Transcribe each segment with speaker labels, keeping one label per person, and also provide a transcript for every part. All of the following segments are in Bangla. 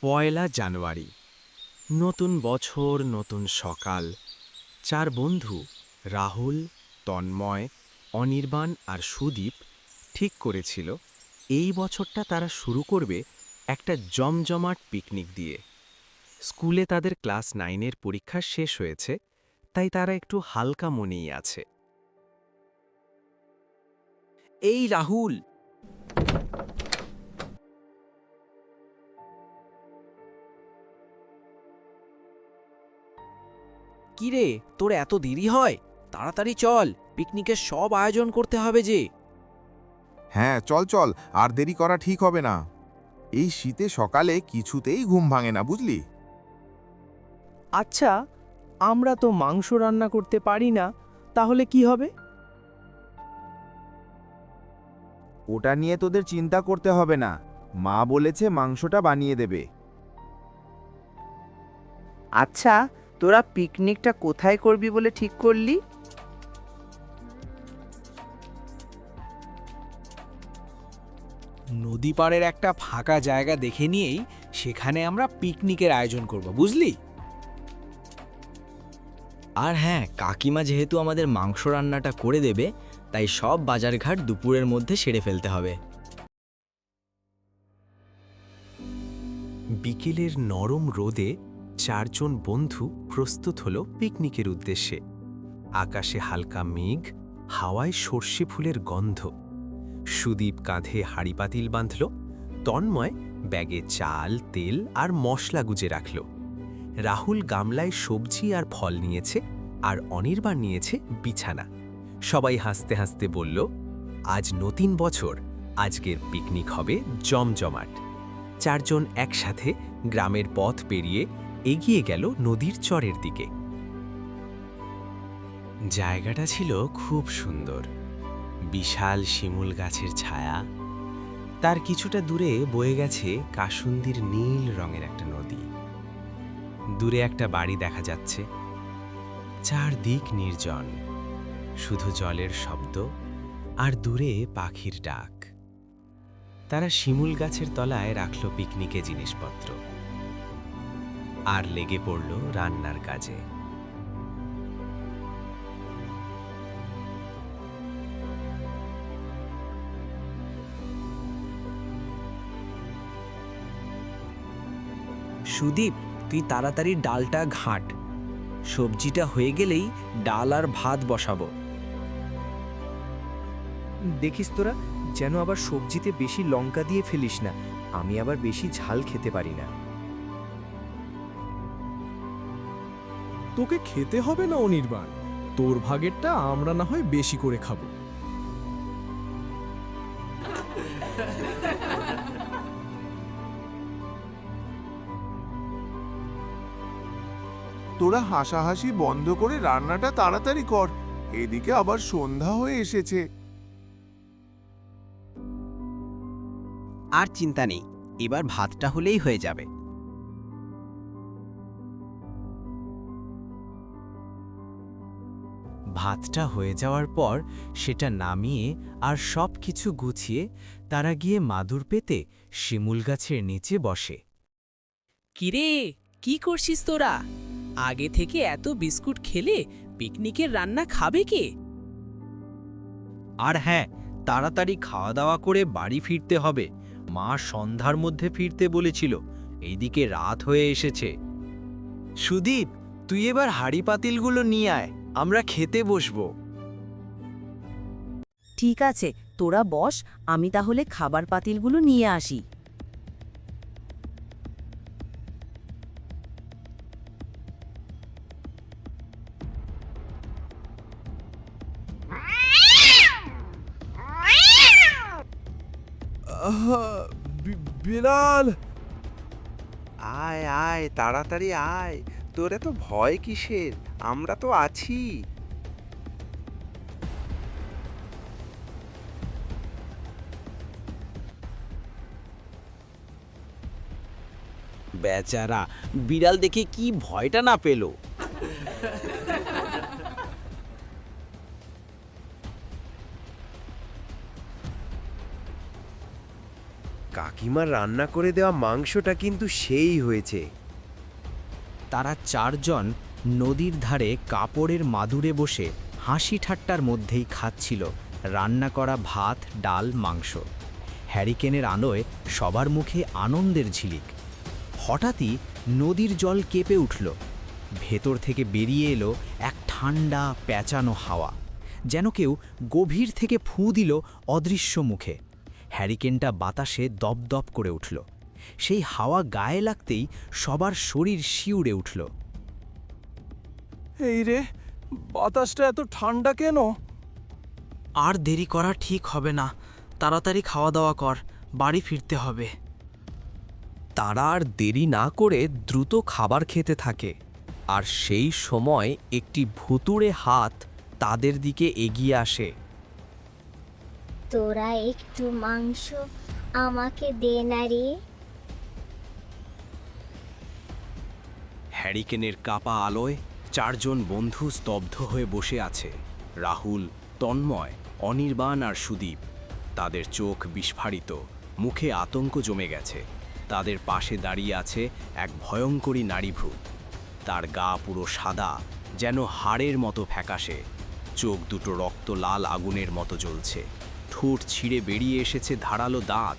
Speaker 1: পয়লা জানুয়ারি। নতুন বছর, নতুন সকাল। চার বন্ধু, রাহুল, তন্ময়, অনির্বাণ আর সুদীপ ঠিক করেছিল, এই বছরটা তারা শুরু করবে একটা জমজমাট পিকনিক দিয়ে। স্কুলে তাদের ক্লাস নাইনের পরীক্ষা শেষ হয়েছে, তাই তারা একটু হালকা মনেই আছে।
Speaker 2: এই রাহুল কিরে তোর এত দেরি হয়? তাড়াতাড়ি চল পিকনিকের সব আয়োজন করতে হবে যে।
Speaker 3: হ্যাঁ চল চল আর দেরি করা ঠিক হবে না। এই শীতে সকালে কিছুতেই ঘুম ভাঙে না বুঝলি?
Speaker 4: আচ্ছা আমরা তো মাংস রান্না করতে পারি না তাহলে কি হবে?
Speaker 5: ওটা নিয়ে তোদের চিন্তা করতে হবে না। মা বলেছে মাংসটা বানিয়ে দেবে।
Speaker 6: আচ্ছা তোরা পিকনিকটা কোথায় করবি বলে ঠিক করলি?
Speaker 2: নদী পাড়ের একটা ফাঁকা জায়গা দেখে নিয়েই সেখানে আমরা পিকনিকের আয়োজন করব বুঝলি?
Speaker 7: আর হ্যাঁ কাকিমা যেহেতু আমাদের মাংস রান্নাটা করে দেবে তাই সব বাজারঘাট দুপুরের মধ্যে সেরে ফেলতে হবে।
Speaker 1: বিকেলের নরম রোদে চারজন বন্ধু প্রস্তুত হল পিকনিকের উদ্দেশ্যে। আকাশে হালকা মেঘ, হাওয়ায় সর্ষে ফুলের গন্ধ। সুদীপ কাঁধে হাড়ি পাতিল বাঁধল, তন্ময় ব্যাগে চাল, তেল আর মশলা গুজে রাখল। রাহুল গামলায় সবজি আর ফল নিয়েছে আর অনির্বাণ নিয়েছে বিছানা। সবাই হাসতে হাসতে বলল, আজ নতুন বছর, আজকের পিকনিক হবে জমজমাট। চারজন একসাথে গ্রামের পথ পেরিয়ে এগিয়ে গেল নদীর চরের দিকে। জায়গাটা ছিল খুব সুন্দর। বিশাল শিমুল গাছের ছায়া। তার কিছুটা দূরে বয়ে গেছে কাসুন্দির নীল রঙের একটা নদী। দূরে একটা বাড়ি দেখা যাচ্ছে। চারদিক নির্জন। শুধু জলের শব্দ আর দূরে পাখির ডাক। তারা শিমুল গাছের তলায় রাখল পিকনিকে জিনিসপত্র। আর লেগে পড়ল রান্নার কাজে।
Speaker 2: সুদীপ, তুই তাড়াতাড়ি ডালটা ঘাট। সবজিটা হয়ে গেলেই ডাল আর ভাত বসাবো।
Speaker 4: দেখিস তোরা, যেন আবার সবজিতে বেশি লঙ্কা দিয়ে ফেলিস না, আমি আবার বেশি ঝাল খেতে পারি না।
Speaker 8: তোকে খেতে হবে না অনির্বাণ। তোর ভাগেরটা আমরা না হয় বেশি করে খাব।
Speaker 3: তোরা হাসাহাসি বন্ধ করে রান্নাটা তাড়াতাড়ি কর। এদিকে আবার সন্ধ্যা হয়ে এসেছে।
Speaker 9: আর চিন্তা নেই এবার ভাতটা হলেই হয়ে যাবে।
Speaker 1: ভাতটা হয়ে যাওয়ার পর সেটা নামিয়ে আর সব কিছু গুছিয়ে তারা গিয়ে মাদুর পেতে শিমুল গাছের নিচে বসে।
Speaker 10: কিরে কি করছিস তোরা? আগে থেকে এত বিস্কুট খেলে পিকনিকের রান্না খাবে কে?
Speaker 7: আর হ্যাঁ তাড়াতাড়ি খাওয়া দাওয়া করে বাড়ি ফিরতে হবে। মা সন্ধ্যার মধ্যে ফিরতে বলেছিল এইদিকে রাত হয়ে এসেছে।
Speaker 1: সুদীপ তুই এবার হাড়ি পাতিলগুলো নিয়ে আয়। আমরা খেতে বসবো।
Speaker 11: ঠিক আছে তোরা বস আমি তাহলে খাবার পাতিলগুলো নিয়ে আসি।
Speaker 8: বিলাল
Speaker 6: আয় আয় তাড়াতাড়ি আয় তোর এত ভয় কিসের? আমরা তো আছি।
Speaker 2: বেচারা বিড়াল দেখে কি ভয়টা না পেল।
Speaker 12: কাকিমার রান্না করে দেওয়া মাংসটা কিন্তু সেই হয়েছে।
Speaker 2: তারা চারজন নদীর ধারে কাপড়ের মাদুরে বসে হাসি ঠাট্টার মধ্যেই খাচ্ছিল রান্না করা ভাত, ডাল, মাংস। হ্যারিকেনের আলোয় সবার মুখে আনন্দের ঝিলিক। হঠাৎই নদীর জল কেঁপে উঠল। ভেতর থেকে বেরিয়ে এলো এক ঠান্ডা, প্যাঁচানো হাওয়া। যেন কেউ গভীর থেকে ফুঁ দিল অদৃশ্য মুখে। হ্যারিকেনটা বাতাসে দপদপ করে উঠল। সেই হাওয়া গায়ে লাগতেই সবার শরীর শিউরে উঠল।
Speaker 8: এই রে বাতাসটা এত ঠান্ডা কেন?
Speaker 10: আর দেরি করা ঠিক হবে না। তাড়াতাড়ি খাওয়া দাওয়া কর বাড়ি ফিরতে হবে।
Speaker 13: তারা আর দেরি না করে দ্রুত খাবার খেতে থাকে। আর সেই সময় একটি ভুতুড়ে হাত তাদের দিকে এগিয়ে আসে।
Speaker 14: তোরা একটু মাংস আমাকে দে না রে।
Speaker 1: হ্যারিকেনের কাপা আলোয় চারজন বন্ধু স্তব্ধ হয়ে বসে আছে, রাহুল, তন্ময়, অনির্বাণ আর সুদীপ। তাদের চোখ বিস্ফারিত, মুখে আতঙ্ক জমে গেছে। তাদের পাশে দাঁড়িয়ে আছে এক ভয়ঙ্করী নারীভূত। তার গা পুরো সাদা, যেন হাড়ের মতো ফ্যাকাশে। চোখ দুটো রক্ত লাল আগুনের মতো জ্বলছে। ঠোঁট ছিঁড়ে বেরিয়ে এসেছে ধারালো দাঁত।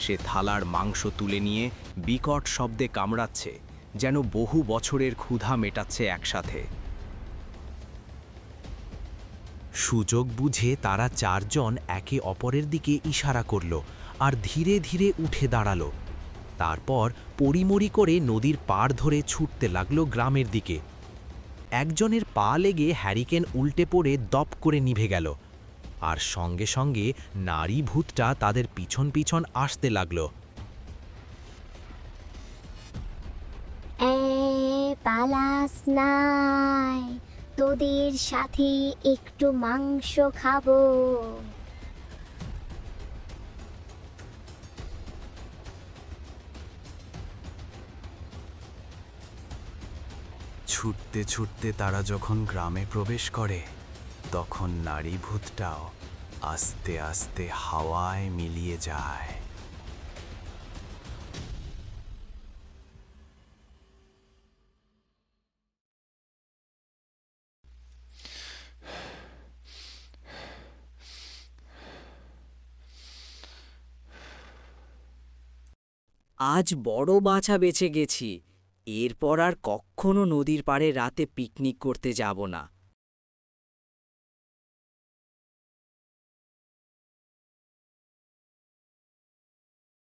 Speaker 1: সে থালার মাংস তুলে নিয়ে বিকট শব্দে কামড়াচ্ছে। যেন বহু বছরের ক্ষুধা মেটাচ্ছে একসাথে। সুযোগ বুঝে তারা চারজন একে অপরের দিকে ইশারা করল আর ধীরে ধীরে উঠে দাঁড়াল। তারপর পরিমরি করে নদীর পাড় ধরে ছুটতে লাগল গ্রামের দিকে। একজনের পা লেগে হ্যারিকেন উল্টে পড়ে দপ করে নিভে গেল আর সঙ্গে সঙ্গে নারী ভূতটা তাদের পিছন পিছন আসতে লাগল।
Speaker 14: পালাস নাই। তোদের সাথে একটু মাংস খাব।
Speaker 1: ছুটতে ছুটতে তারা যখন গ্রামে প্রবেশ করে, তখন নারী ভূতটাও আস্তে আস্তে হাওয়ায় মিলিয়ে যায়।
Speaker 2: আজ বড় বাছা বেঁচে গেছি। এরপর আর কখনো নদীর পাড়ে রাতে পিকনিক করতে যাব না।